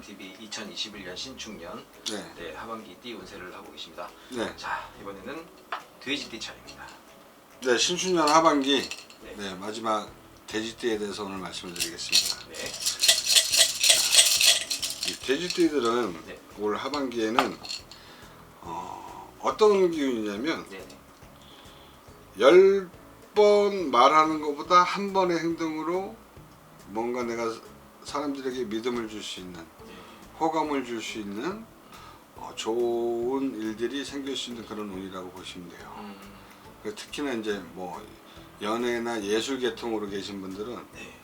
2021년 신축년 네. 네, 하반기 띠 운세를 하고 계십니다. 네. 자 이번에는 돼지띠 차례입니다. 네, 신축년 하반기 네. 네, 마지막 돼지띠에 대해서 오늘 말씀을 드리겠습니다. 네. 이 돼지띠들은 네. 올 하반기에는 어, 어떤 기운이냐면 네. 네. 열 번 말하는 것보다 한 번의 행동으로 뭔가 내가 사람들에게 믿음을 줄 수 있는 네. 호감을 줄 수 있는 어, 좋은 일들이 생길 수 있는 그런 운이라고 보시면 돼요. 음, 그 특히나 이제 뭐 연예나 예술 계통으로 계신 분들은 네.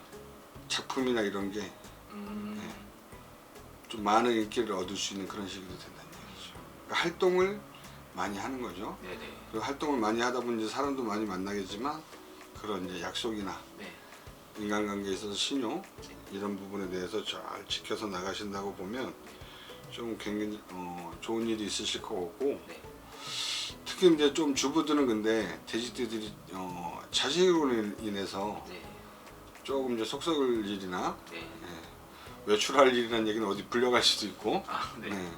작품이나 이런 게좀 음, 많은 인기를 얻을 수 있는 그런 시기도 된다는 얘기죠. 그러니까 활동을 많이 하는 거죠. 네. 네. 그 활동을 많이 하다 보니 이제 사람도 많이 만나겠지만 그런 이제 약속이나 네. 인간관계에 있어서 신용 이런 부분에 대해서 잘 지켜서 나가신다고 보면 좀 굉장히 어, 좋은 일이 있으실 것 같고 네. 특히 이제 좀 주부들은 근데 돼지띠들이 어, 자식으로 인해서 네. 조금 이제 속 썩을 일이나 네. 예, 외출할 일이라는 얘기는 어디 불려갈 수도 있고 아, 네. 예.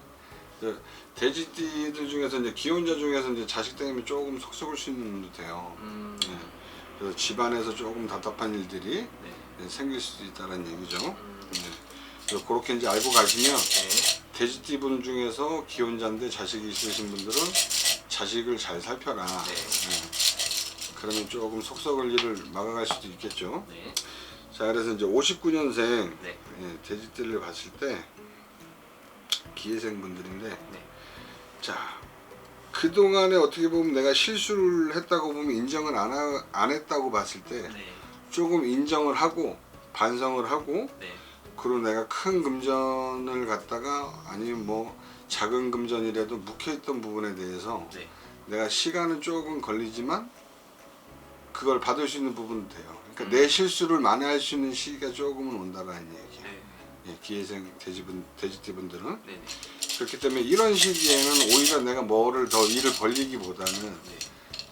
그 돼지띠들 중에서 이제 기혼자 중에서 이제 자식 때문에 조금 속 썩을 수 있는 분도 돼요. 음, 네. 그래서 집안에서 조금 답답한 일들이 네. 예, 생길 수도 있다는 얘기죠. 음, 네. 그렇게 이제 알고 가시면 네. 돼지띠 분 중에서 기혼자인데 자식이 있으신 분들은 자식을 잘 살펴라. 네. 예. 그러면 조금 속 썩을 일을 막아갈 수도 있겠죠. 네. 자, 그래서 이제 59년생 네. 예, 돼지띠를 봤을 때 기회생 분들인데 네. 자 그동안에 어떻게 보면 내가 실수를 했다고 보면 인정을 안, 하, 안 했다고 봤을 때 네. 조금 인정을 하고 반성을 하고 네. 그리고 내가 큰 금전을 갖다가 아니면 뭐 작은 금전이라도 묵혀있던 부분에 대해서 네. 내가 시간은 조금 걸리지만 그걸 받을 수 있는 부분은 돼요. 그러니까 음. 내 실수를 만회할 수 있는 시기가 조금은 온다라는 얘기예요. 네. 예, 기회생 돼지분 돼지띠분들은 네. 네. 그렇기 때문에 이런 시기에는 오히려 내가 뭐를 더 일을 벌리기보다는 네.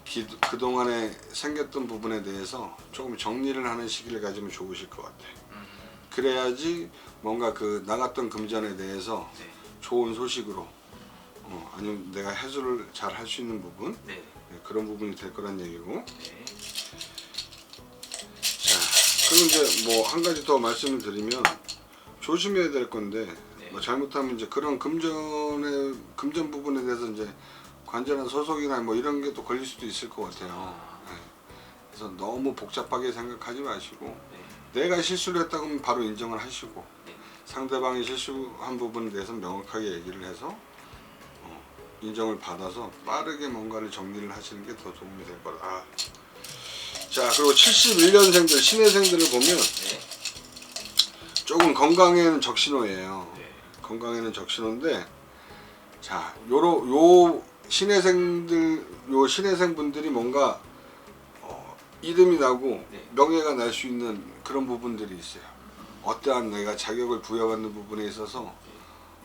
기, 그동안에 생겼던 부분에 대해서 조금 정리를 하는 시기를 가지면 좋으실 것 같아요. 음, 그래야지 뭔가 그 나갔던 금전에 대해서 네. 좋은 소식으로 어, 아니면 내가 해소를 잘 할 수 있는 부분 네. 예, 그런 부분이 될 거란 얘기고 네. 자 그리고 이제 뭐 한 가지 더 말씀을 드리면 조심해야 될 건데 네. 뭐 잘못하면 이제 그런 금전의 금전 부분에 대해서 이제 관절한 소속이나 뭐 이런 게 또 걸릴 수도 있을 것 같아요. 아. 예. 그래서 너무 복잡하게 생각하지 마시고 네. 내가 실수를 했다고 하면 바로 인정을 하시고 네. 상대방이 실수한 부분에 대해서 명확하게 얘기를 해서 어, 인정을 받아서 빠르게 뭔가를 정리를 하시는 게 더 도움이 될 거다. 자 그리고 71년생들 신혜생들을 보면 네. 조금 건강에는 적신호예요. 네. 건강에는 적신호인데 자 요로 요 신혜생들 요 신혜생 분들이 뭔가 어, 이름이 나고 네. 명예가 날 수 있는 그런 부분들이 있어요. 어떠한 내가 자격을 부여받는 부분에 있어서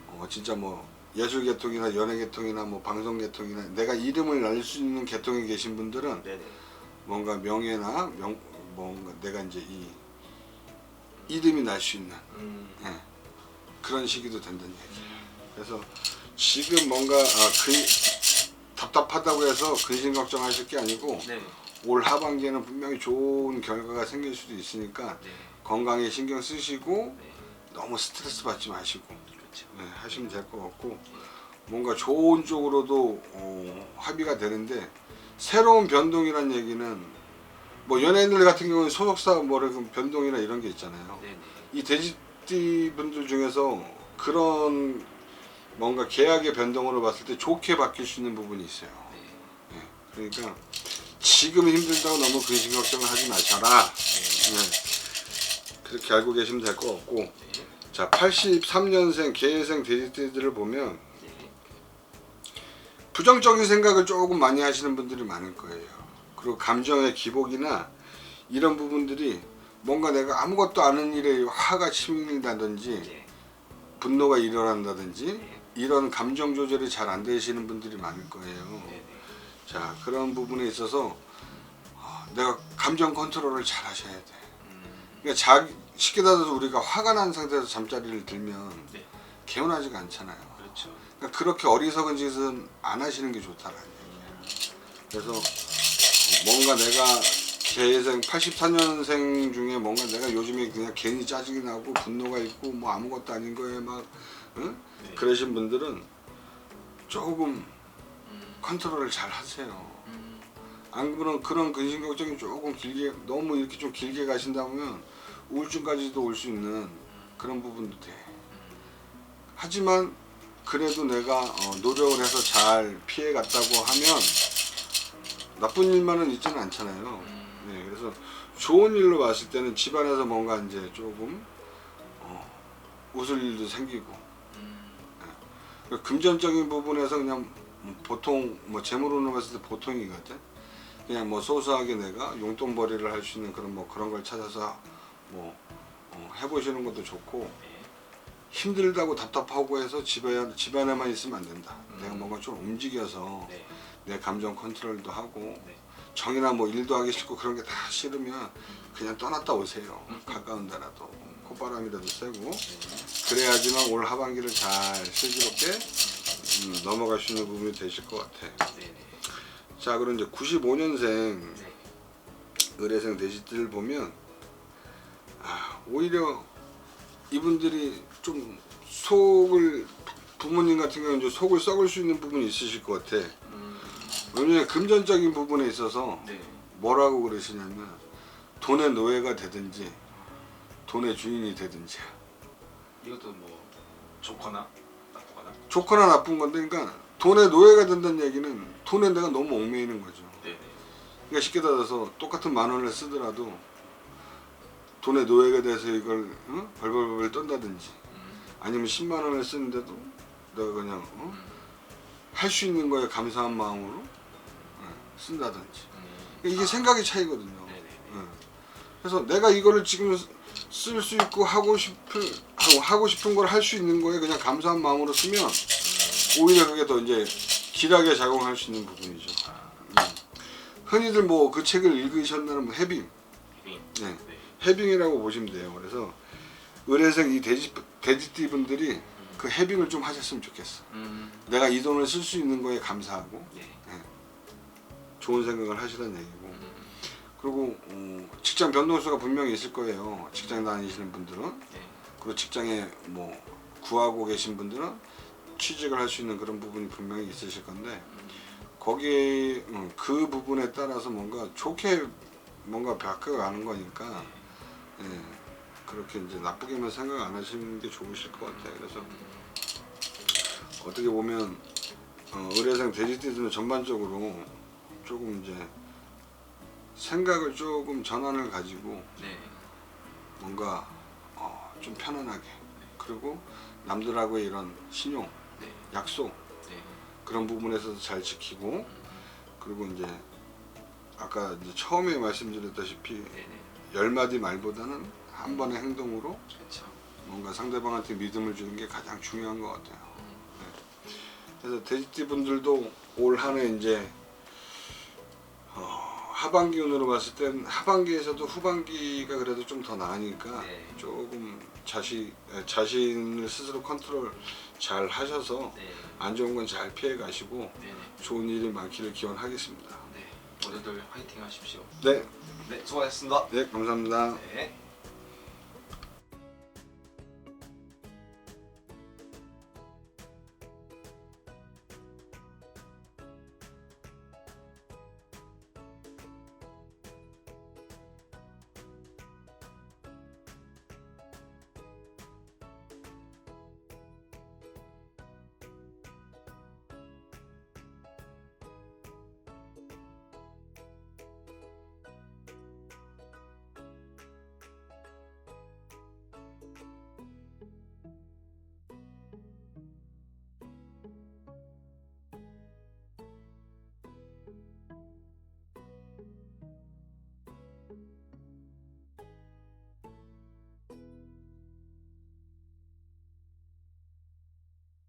어, 진짜 뭐 예술 계통이나 연예 계통이나 뭐 방송 계통이나 내가 이름을 날 수 있는 계통에 계신 분들은 네. 네. 뭔가 명예나 명 뭔가 내가 이제 이 이름이 날 수 있는 음, 예, 그런 시기도 된다는 얘기예요. 그래서 지금 뭔가 아, 그, 답답하다고 해서 근심 걱정하실 게 아니고 네. 올 하반기에는 분명히 좋은 결과가 생길 수도 있으니까 네. 건강에 신경 쓰시고 네. 너무 스트레스 받지 마시고 그렇죠. 네, 하시면 될 것 같고 뭔가 좋은 쪽으로도 어, 합의가 되는데 새로운 변동이란 얘기는 뭐 연예인들 같은 경우는 소속사 뭐를 변동이나 이런 게 있잖아요. 네. 네. 이 돼지띠 분들 중에서 그런 뭔가 계약의 변동으로 봤을 때 좋게 바뀔 수 있는 부분이 있어요. 네. 예, 그러니까 지금 힘들다고 너무 근심 걱정을 하지 마셔라. 네. 예, 그렇게 알고 계시면 될 것 같고 네. 자 83년생 계생 돼지띠들을 보면 네. 부정적인 생각을 조금 많이 하시는 분들이 많을 거예요. 그리고 감정의 기복이나 이런 부분들이 뭔가 내가 아무것도 아는 일에 화가 치밀다든지 네. 분노가 일어난다든지 네. 이런 감정 조절이 잘 안 되시는 분들이 많을 거예요. 네. 네. 자 그런 부분에 있어서 어, 내가 감정 컨트롤을 잘 하셔야 돼. 음, 그러니까 자 쉽게 따져서 우리가 화가 난 상태에서 잠자리를 들면 네. 개운하지가 않잖아요. 그렇죠. 그러니까 그렇게 어리석은 짓은 안 하시는 게 좋다라는 얘기예요. 그래서 뭔가 내가 재생 84년생 중에 뭔가 내가 요즘에 그냥 괜히 짜증이 나고 분노가 있고 뭐 아무것도 아닌 거에 막 응? 네. 그러신 분들은 조금 음. 컨트롤을 잘 하세요. 음. 안 그러면 그런 근심 걱정이 조금 길게 너무 이렇게 좀 길게 가신다면 우울증까지도 올 수 있는 그런 부분도 돼. 하지만 그래도 내가 어, 노력을 해서 잘 피해 갔다고 하면 나쁜 일만은 있지는 않잖아요. 음. 네, 그래서 좋은 일로 봤을 때는 집안에서 뭔가 이제 조금 어, 웃을 일도 생기고 음. 그 금전적인 부분에서 그냥 뭐 보통 뭐 재물운으로 봤을 때 보통이거든. 그냥 뭐 소소하게 내가 용돈벌이를 할 수 있는 그런 뭐 그런 걸 찾아서 뭐 어, 해보시는 것도 좋고 네. 힘들다고 답답하고 해서 집에 집안에만 있으면 안 된다. 음. 내가 뭔가 좀 움직여서 네. 내 감정 컨트롤도 하고 네. 정이나 뭐 일도 하기 싫고 그런 게 다 싫으면 그냥 떠났다 오세요. 음. 가까운 데라도 콧바람이라도 쐬고 네. 그래야지만 올 하반기를 잘 슬기롭게 음, 넘어갈 수 있는 부분이 되실 것 같아. 네. 네. 자, 그럼 이제 95년생 네. 의뢰생 돼지들 보면 아, 오히려 이분들이 좀 속을 부모님 같은 경우는 이제 속을 썩을 수 있는 부분이 있으실 것 같아. 음. 왜냐면 금전적인 부분에 있어서 네. 뭐라고 그러시냐면 돈의 노예가 되든지 돈의 주인이 되든지 이것도 뭐 좋거나 나쁘거나. 좋거나 나쁜 건데 그러니까 돈의 노예가 된다는 얘기는 돈에 내가 너무 얽매이는 거죠. 네. 네. 그러니까 쉽게 따라서 똑같은 만 원을 쓰더라도 돈의 노예가 돼서 이걸 어? 벌벌벌 떤다든지 음. 아니면 10만 원을 쓰는데도 내가 그냥 어? 음. 할수 있는 거에 감사한 마음으로 어, 쓴다든지 음. 이게 생각의 차이거든요. 어. 그래서 내가 이거를 지금 쓸 수 있고 하고 싶은 하고, 하고 싶은 걸 할 수 있는 거에 그냥 감사한 마음으로 쓰면 오히려 그게 더 이제 길하게 작용할 수 있는 부분이죠. 아. 흔히들 뭐 그 책을 읽으셨나는 뭐 해빙, 네. 네. 네. 해빙이라고 보시면 돼요. 그래서 의뢰생 이 돼지 돼지띠 분들이 그 해빙을 좀 하셨으면 좋겠어. 음. 내가 이 돈을 쓸 수 있는 거에 감사하고 네. 좋은 생각을 하시라는 얘기고. 음. 그리고 어, 직장 변동수가 분명히 있을 거예요. 직장 다니시는 분들은 네. 그리고 직장에 뭐 구하고 계신 분들은 취직을 할 수 있는 그런 부분이 분명히 있으실 건데 음. 거기 음, 그 부분에 따라서 뭔가 좋게 뭔가 바뀌어가는 거니까 네. 예, 그렇게 이제 나쁘게만 생각 안 하시는 게 좋으실 것 같아요. 그래서 음. 어떻게 보면 어, 의뢰생 돼지띠들은 전반적으로 조금 이제 생각을 조금 전환을 가지고 네. 뭔가 어, 좀 편안하게 그리고 남들하고의 이런 신용, 네. 약속 네. 그런 부분에서도 잘 지키고 음. 그리고 이제 아까 이제 처음에 말씀드렸다시피 네네. 열 마디 말보다는 한 번의 행동으로 그렇죠. 뭔가 상대방한테 믿음을 주는 게 가장 중요한 것 같아요. 음. 그래서 돼지띠 분들도 올 한해 이제 어, 하반기 운으로 봤을 땐 하반기에서도 후반기가 그래도 좀 더 나으니까 네. 조금 자신 에, 자신을 스스로 컨트롤 잘 하셔서 네. 안 좋은 건 잘 피해 가시고 네네. 좋은 일이 많기를 기원하겠습니다. 네. 모두들 화이팅 하십시오. 네, 네. 수고하셨습니다. 네 감사합니다. 네.